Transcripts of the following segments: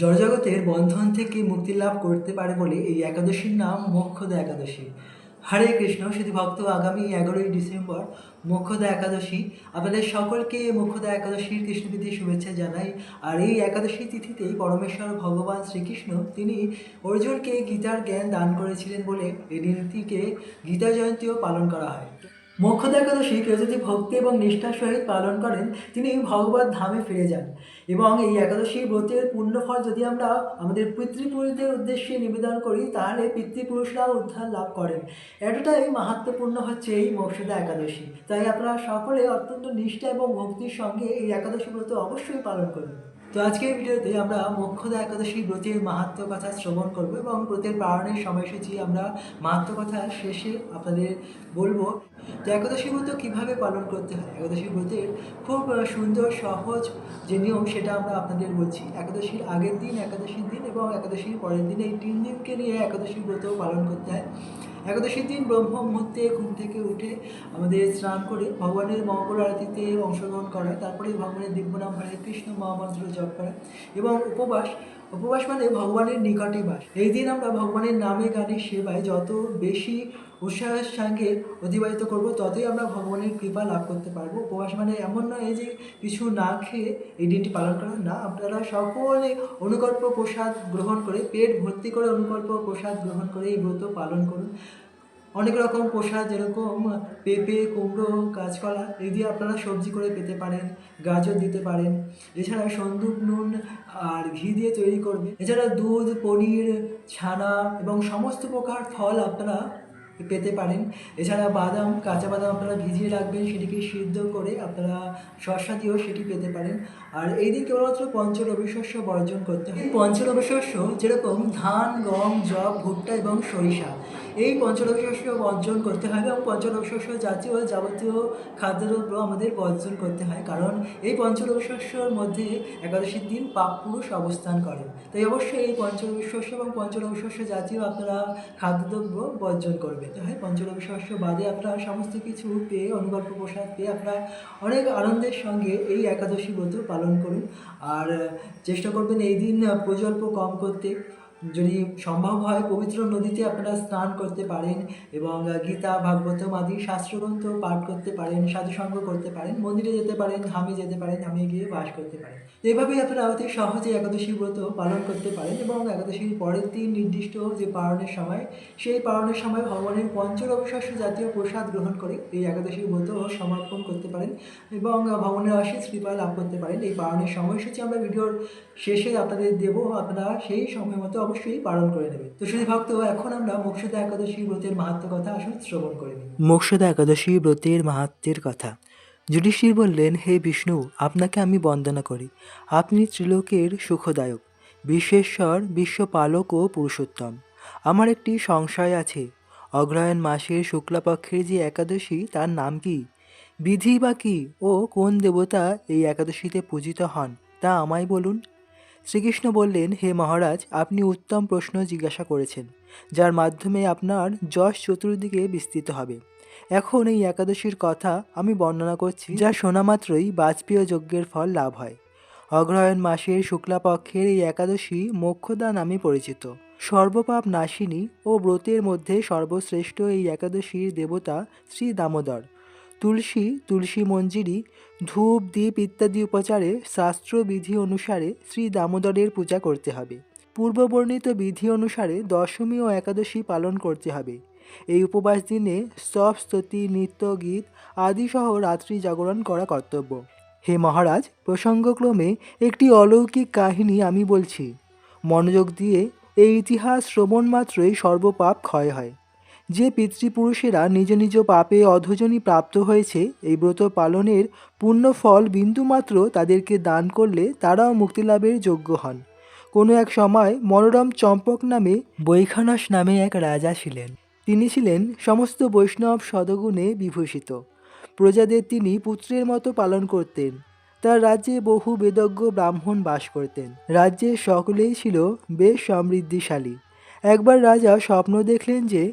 জড়জগতের বন্ধন থেকে মুক্তি লাভ করতে পারে বলে এই একাদশীর নাম মোক্ষদা একাদশী। হরে কৃষ্ণ, শুধু ভক্ত আগামী এগারোই ডিসেম্বর মোক্ষদা একাদশী। আপনাদের সকলকে মোক্ষদা একাদশীর কৃষ্ণপ্রীতি শুভেচ্ছা জানাই। আর এই একাদশী তিথিতেই পরমেশ্বর ভগবান শ্রীকৃষ্ণ, তিনি অর্জুনকে গীতার জ্ঞান দান করেছিলেন বলে এই দিনটিকে গীতা জয়ন্তীও পালন করা হয়। মোক্ষদা একাদশী কেউ যদি ভক্তি এবং নিষ্ঠার সহিত পালন করেন, তিনি ভগবত ধামে ফিরে যান। এবং এই একাদশী ব্রতের পুণ্যফল যদি আমরা আমাদের পিতৃপুরুষদের উদ্দেশ্যে নিবেদন করি, তাহলে পিতৃপুরুষরাও উদ্ধার লাভ করেন। এতটাই মাহাত্মপূর্ণ হচ্ছে এই মোক্ষদা একাদশী। তাই আপনারা সকলে অত্যন্ত নিষ্ঠা এবং ভক্তির সঙ্গে এই একাদশী ব্রত অবশ্যই পালন করুন। তো আজকের ভিডিওতে আমরা মোক্ষদা একাদশী ব্রতের মাহাত্ম কথা শ্রবণ করব এবং ব্রতের পালনের সময়সূচি আমরা মাহাত্ম কথা শেষে আপনাদের বলব তো একাদশী ব্রত কীভাবে পালন করতে হয়। একাদশী ব্রতের খুব সুন্দর, সহজ যে নিয়ম সেটা আমরা আপনাদের বলছি। একাদশীর আগের দিন, একাদশীর দিন এবং একাদশীর পরের দিন এই তিন দিনকে নিয়ে একাদশী ব্রত পালন করতে হয়। একাদশীর দিন ব্রহ্ম মুহূর্তে ঘুম থেকে উঠে আমাদের স্নান করে ভগবানের মঙ্গল আরতিতে অংশগ্রহণ করা, তারপরে ভগবানের দিব্য নাম হরে কৃষ্ণ মহামন্ত্র জপ করা এবং উপবাস উপবাস মানে ভগবানের নিকটে বাস। এই দিন আমরা ভগবানের নামে গানে, সেবায় যত বেশি উৎসাহের সঙ্গে অতিবাহিত করব, ততই আমরা ভগবানের কৃপা লাভ করতে পারব। উপবাস মানে এমন নয় যে কিছু না খেয়ে এই দিনটি পালন করা। না, আপনারা সকলে অনুকল্প প্রসাদ গ্রহণ করে, পেট ভর্তি করে অনুকল্প প্রসাদ গ্রহণ করে এই ব্রত পালন করুন। অনেক রকম প্রসাদ যেরকম পেঁপে, কুমড়ো কাঁচকলা এই দিয়ে আপনারা সবজি করে পেতে পারেন, গাজর দিতে পারেন। এছাড়া সন্দুক নুন আর ঘি দিয়ে তৈরি করবে। এছাড়া দুধ, পনির, ছানা এবং সমস্ত প্রকার ফল আপনারা পেতে পারেন। এছাড়া বাদাম, কাঁচা বাদাম আপনারা ভিজিয়ে রাখবেন, সেটিকে সিদ্ধ করে আপনারা শসা দিয়েও সেটি পেতে পারেন। আর এই দিন কেবলমাত্র পঞ্চরবি শস্য বর্জন করতে হয় পঞ্চরবি শস্য যেরকম ধান, গম জব ভুট্টা এবং সরিষা। এই পঞ্চরবি শস্য বর্জন করতে হবে এবং পঞ্চরবি শস্য জাতীয় যাবতীয় খাদ্যদ্রব্য আমাদের বর্জন করতে হয়। কারণ এই পঞ্চরবি শস্যর মধ্যে একাদশীর দিন পাপ পুরুষ অবস্থান করে। তাই অবশ্যই এই পঞ্চরবি শস্য এবং পঞ্চরবি শস্য জাতীয় আপনারা খাদ্যদ্রব্য বর্জন করবেন। হয় পঞ্চরবি শস্য বাদে আপনারা সমস্ত কিছু পেয়ে অনুকল্প প্রসাদ পেয়ে আপনারা অনেক আনন্দের সঙ্গে এই একাদশী ব্রত পালন করুন। আর চেষ্টা করবেন এই দিন প্রজল্প কম করতে। যদি সম্ভব হয় পবিত্র নদীতে আপনারা স্নান করতে পারেন এবং গীতা, ভাগবতম আদি শাস্ত্রগ্রন্থ পাঠ করতে পারেন, সাধুসঙ্গ করতে পারেন, মন্দিরে যেতে পারেন, ধামে যেতে পারেন ধামে গিয়ে বাস করতে পারেন তো এইভাবেই আপনারা অতি সহজে একাদশী ব্রত পালন করতে পারেন এবং একাদশীর পরের দিন নির্দিষ্ট যে পালনের সময়, সেই পালনের সময় ভগবানের পঞ্চরবিশ্বাস্য জাতীয় প্রসাদ গ্রহণ করে এই একাদশী ব্রত সমর্পণ করতে পারেন এবং ভগবানের আশীষ কৃপা লাভ করতে পারেন। এই পালনের সময়সূচি আমরা ভিডিওর শেষে আপনাদের দেবো। আপনারা সেই সময় মতো অবশ্যই পালন করে নেবেন তো শুধু ভক্ত, এখন আমরা মোক্ষদা একাদশী ব্রতের মাহাত্ম কথা আসুন শ্রবণ করে নিই। মোক্ষদা একাদশী ব্রতের মাহাত্মের কথা। যুধিষ্ঠির বললেন, হে বিষ্ণু, আপনাকে আমি বন্দনা করি। আপনি ত্রিলোকের সুখদায়ক, বিশ্বেশ্বর, বিশ্বপালক ও পুরুষোত্তম। আমার একটি সংশয় আছে। অগ্রহায়ণ মাসের শুক্লাপক্ষের যে একাদশী, তার নাম কি? বিধি বা কি? ও কোন দেবতা এই একাদশীতে পূজিত হন, তা আমায় বলুন। শ্রীকৃষ্ণ বললেন, হে মহারাজ, আপনি উত্তম প্রশ্ন জিজ্ঞাসা করেছেন, যার মাধ্যমে আপনার যশ চতুর্দিকে বিস্তৃত হবে। এখন এই একাদশীর কথা আমি বর্ণনা করছি, যা শোনা মাত্রই বাজপেয় যজ্ঞের ফল লাভ হয়। অগ্রহায়ণ মাসের শুক্লাপক্ষের এই একাদশী মোক্ষদা নামে পরিচিত। সর্বপাপ নাশিনী ও ব্রতের মধ্যে সর্বশ্রেষ্ঠ এই একাদশীর দেবতা শ্রী দামোদর। তুলসী তুলসী মঞ্জিরি, ধূপ দ্বীপ ইত্যাদি উপচারে শাস্ত্রবিধি অনুসারে শ্রী দামোদরের পূজা করতে হবে। পূর্ববর্ণিত বিধি অনুসারে দশমী ও একাদশী পালন করতে হবে। এই উপবাস দিনে স্তব স্তুতি, নৃত্য, গীত আদি সহ রাত্রি জাগরণ করা কর্তব্য। হে মহারাজ, প্রসঙ্গক্রমে একটি অলৌকিক কাহিনী আমি বলছি। মনোযোগ দিয়ে এই ইতিহাস শ্রবণ মাত্রই সর্বপাপ ক্ষয় হয়। যে পিতৃপুরুষেরা নিজ নিজ পাপে অধজনী প্রাপ্ত হয়েছে, এই ব্রত পালনের পূর্ণ ফল বিন্দুমাত্র তাদেরকে দান করলে তারাও মুক্তিলাভের যোগ্য হন। কোনো এক সময় মনোরম চম্পক নামে বৈখানস নামে এক রাজা ছিলেন। তিনি ছিলেন সমস্ত বৈষ্ণব সদগুণে বিভূষিত। প্রজাদের তিনি পুত্রের মতো পালন করতেন। তার রাজ্যে বহু বেদজ্ঞ ব্রাহ্মণ বাস করতেন। রাজ্যে সকলেই ছিল বেশ সমৃদ্ধিশালী। একবার রাজা স্বপ্ন দেখলেন যে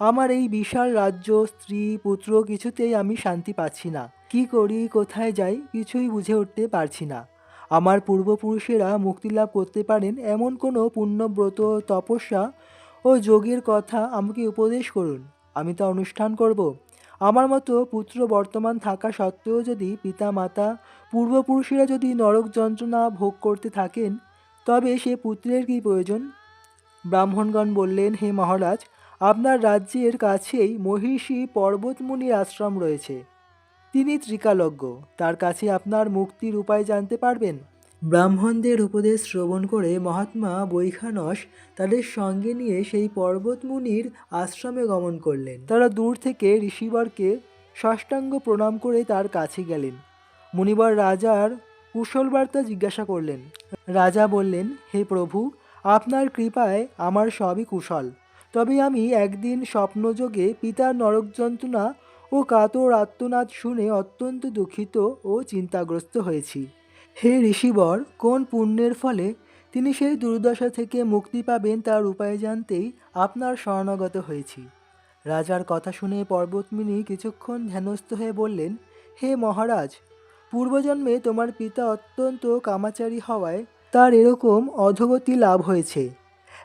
আমার এই বিশাল রাজ্য, স্ত্রী, পুত্র কিছুতেই আমি শান্তি পাচ্ছি না। কি করি, কোথায় যাই, কিছুই বুঝে উঠতে পারছি না। আমার পূর্বপুরুষেরা মুক্তি লাভ করতে পারেন এমন কোনো পুণ্যব্রত, তপস্যা ও যোগের কথা আমাকে উপদেশ করুন। আমি তা অনুষ্ঠান করব। আমার মতো পুত্র বর্তমান থাকা সত্ত্বেও যদি পিতা মাতা পূর্বপুরুষেরা যদি নরক যন্ত্রণা ভোগ করতে থাকেন, তবে সে পুত্রের কী প্রয়োজন? ব্রাহ্মণগণ বললেন, হে মহারাজ আপনার রাজ্যের কাছেই মহিষী পর্বতমুনির আশ্রম রয়েছে। তিনি ত্রিকালজ্ঞ তার কাছে আপনার মুক্তির উপায় জানতে পারবেন। ব্রাহ্মণদের উপদেশ শ্রবণ করে মহাত্মা বৈখানস তাদের সঙ্গে নিয়ে সেই পর্বতমুনির আশ্রমে গমন করলেন। তারা দূর থেকে ঋষিবরকে ষষ্ঠাঙ্গ প্রণাম করে তার কাছে গেলেন। মুনিবর রাজার কুশল বার্তা জিজ্ঞাসা করলেন। রাজা বললেন, হে প্রভু, আপনার কৃপায় আমার সবই কুশল। তবে আমি একদিন স্বপ্নযোগে পিতার নরক যন্ত্রণা ও কাতর আত্মনাদ শুনে অত্যন্ত দুঃখিত ও চিন্তাগ্রস্ত হয়েছি। হে ঋষিবর, কোন পুণ্যের ফলে তিনি সেই দুর্দশা থেকে মুক্তি পাবেন তার উপায় জানতেই আপনার শরণাগত হয়েছি। রাজার কথা শুনে পর্বতমিনী কিছুক্ষণ ধ্যানস্থ হয়ে বললেন, হে মহারাজ, পূর্বজন্মে তোমার পিতা অত্যন্ত কামাচারী হওয়ায় তার এরকম অধগতি লাভ হয়েছে।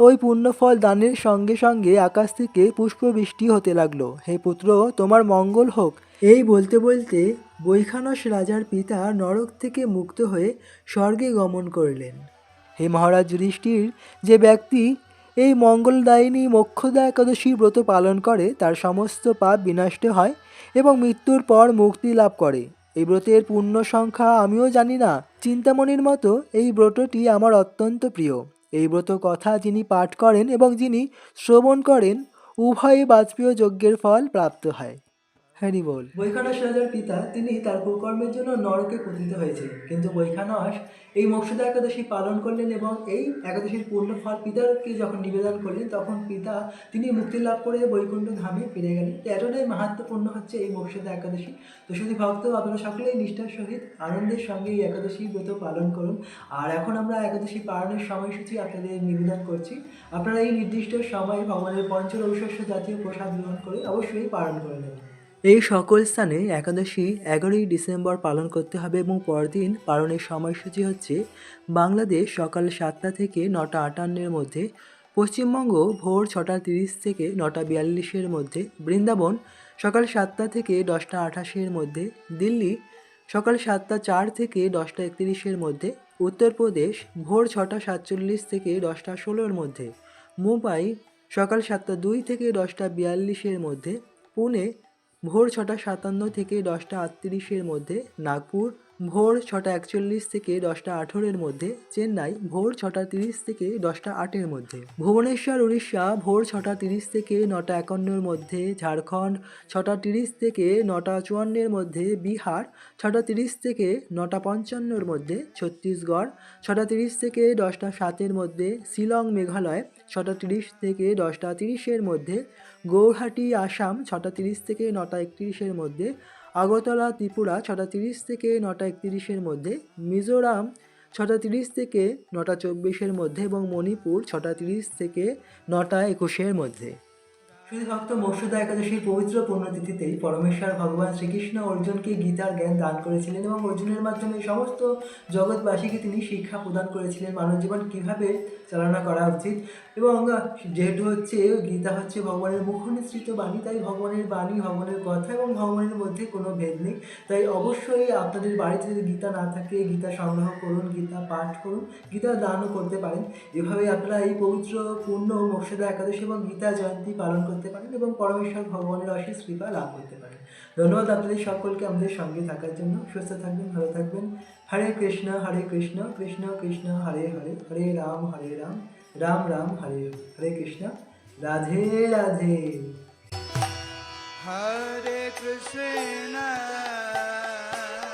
ওই পুণ্যফল দানের সঙ্গে সঙ্গে আকাশ থেকে পুষ্পবৃষ্টি হতে লাগল। হে পুত্র, তোমার মঙ্গল হোক। এই বলতে বলতে বৈখানস রাজার পিতা নরক থেকে মুক্ত হয়ে স্বর্গে গমন করলেন। হে মহারাজ যুধিষ্ঠির, যে ব্যক্তি এই মঙ্গলদায়িনী মোক্ষদা একাদশী ব্রত পালন করে, তার সমস্ত পাপ বিনষ্ট হয় এবং মৃত্যুর পর মুক্তি লাভ করে। এই ব্রতের পূর্ণ সংখ্যা আমিও জানি না। চিন্তামণির মতো এই ব্রতটি আমার অত্যন্ত প্রিয়। এই ব্রত কথা যিনি পাঠ করেন এবং যিনি শ্রবণ করেন, উভয়ে বাজপেয় যজ্ঞের ফল প্রাপ্ত হয়। হ্যারি বল। বৈখানস রাজার পিতা, তিনি তার কুকর্মের জন্য নরকে পতিত হয়েছে কিন্তু বৈখানস এই মোক্ষদা একাদশী পালন করলেন এবং এই একাদশীর পূর্ণ ফল পিতাকে যখন নিবেদন করলেন, তখন পিতা তিনি মুক্তি লাভ করে বৈকুণ্ঠ ধামে ফিরে গেলেন। তো এতটাই মাহাত্মপূর্ণ হচ্ছে এই মোক্ষদা একাদশী। তো শুধু ভক্ত, আপনারা সকলেই নিষ্ঠার সহিত আনন্দের সঙ্গে এই একাদশী ব্রত পালন করুন। আর এখন আমরা একাদশী পালনের সময়সূচি আপনাদের নিবেদন করছি। আপনারা এই নির্দিষ্ট সময়ে ভগবানের পঞ্চরৌশস্য জাতীয় প্রসাদ গ্রহণ করে অবশ্যই পালন করে নেবেন। এই সকল স্থানে একাদশী এগারোই ডিসেম্বর পালন করতে হবে এবং পরদিন পালনের সময়সূচি হচ্ছে বাংলাদেশ সকাল সাতটা থেকে নটা আটান্নের মধ্যে, পশ্চিমবঙ্গ ভোর ছটা তিরিশ থেকে নটা বিয়াল্লিশের মধ্যে, বৃন্দাবন সকাল সাতটা থেকে দশটা আঠাশের মধ্যে, দিল্লি সকাল সাতটা চার থেকে দশটা একত্রিশের মধ্যে, উত্তরপ্রদেশ ভোর ছটা সাতচল্লিশ থেকে দশটা ষোলোর মধ্যে, মুম্বাই সকাল সাতটা দুই থেকে দশটা বিয়াল্লিশের মধ্যে, পুনে ভোর ছটা সাতান্ন থেকে দশটা আটত্রিশের মধ্যে নাগপুর ভোর ছটা একচল্লিশ থেকে দশটা আঠেরোর মধ্যে, চেন্নাই ভোর ছটা তিরিশ থেকে দশটা আটের মধ্যে। ভুবনেশ্বর, উড়িষ্যা ভোর ছটা তিরিশ থেকে নটা একান্নর মধ্যে, ঝাড়খণ্ড ছটা তিরিশ থেকে নটা চুয়ান্নের মধ্যে, বিহার ছটা তিরিশ থেকে নটা পঞ্চান্নর মধ্যে, ছত্তিশগড় ছটা তিরিশ থেকে দশটা সাতের মধ্যে, শিলং, মেঘালয় ছটা তিরিশ থেকে দশটা তিরিশের মধ্যে, গৌহাটি, আসাম ছটা তিরিশ থেকে নটা একত্রিশের মধ্যে আগরতলা, ত্রিপুরা, ছটা তিরিশ থেকে নটা একত্রিশের মধ্যে, মিজোরাম, ছটা তিরিশ থেকে নটা চব্বিশের মধ্যে এবং মণিপুর, ছটা তিরিশ থেকে নটা একুশের মধ্যে। শুধু ভক্ত একাদশীর পবিত্র পুণ্যতিথিতেই পরমেশ্বর ভগবান শ্রীকৃষ্ণ অর্জুনকে গীতার জ্ঞান দান করেছিলেন এবং অর্জুনের মাধ্যমে সমস্ত জগৎবাসীকে তিনি শিক্ষা প্রদান করেছিলেন মানব জীবন কীভাবে চালনা করা উচিত এবং যেহেতু হচ্ছে গীতা হচ্ছে ভগবানের মুখনিসৃত বাণী, তাই ভগবানের বাণী, ভগবানের কথা এবং ভগবানের মধ্যে কোনো ভেদ নেই। তাই অবশ্যই আপনাদের বাড়িতে যদি গীতা না থাকে, গীতা সংগ্রহ করুন, গীতা পাঠ করুন, গীতা দানও করতে পারেন। এভাবে আপনারা এই পবিত্র পূর্ণ মোক্ষদা একাদশী এবং গীতা জয়ন্তী পালন করতে করতে পারেন এবং পরমেশ্বর ভগবানের অশেষ কৃপা লাভ করতে পারেন। ধন্যবাদ আপনাদের সকলকে আমাদের সঙ্গে থাকার জন্য। সুস্থ থাকবেন ভালো থাকবেন। হরে কৃষ্ণ হরে কৃষ্ণ কৃষ্ণ কৃষ্ণ হরে হরে হরে রাম হরে রাম রাম রাম হরে হরে কৃষ্ণ। রাধে রাধে। হরে Krishna,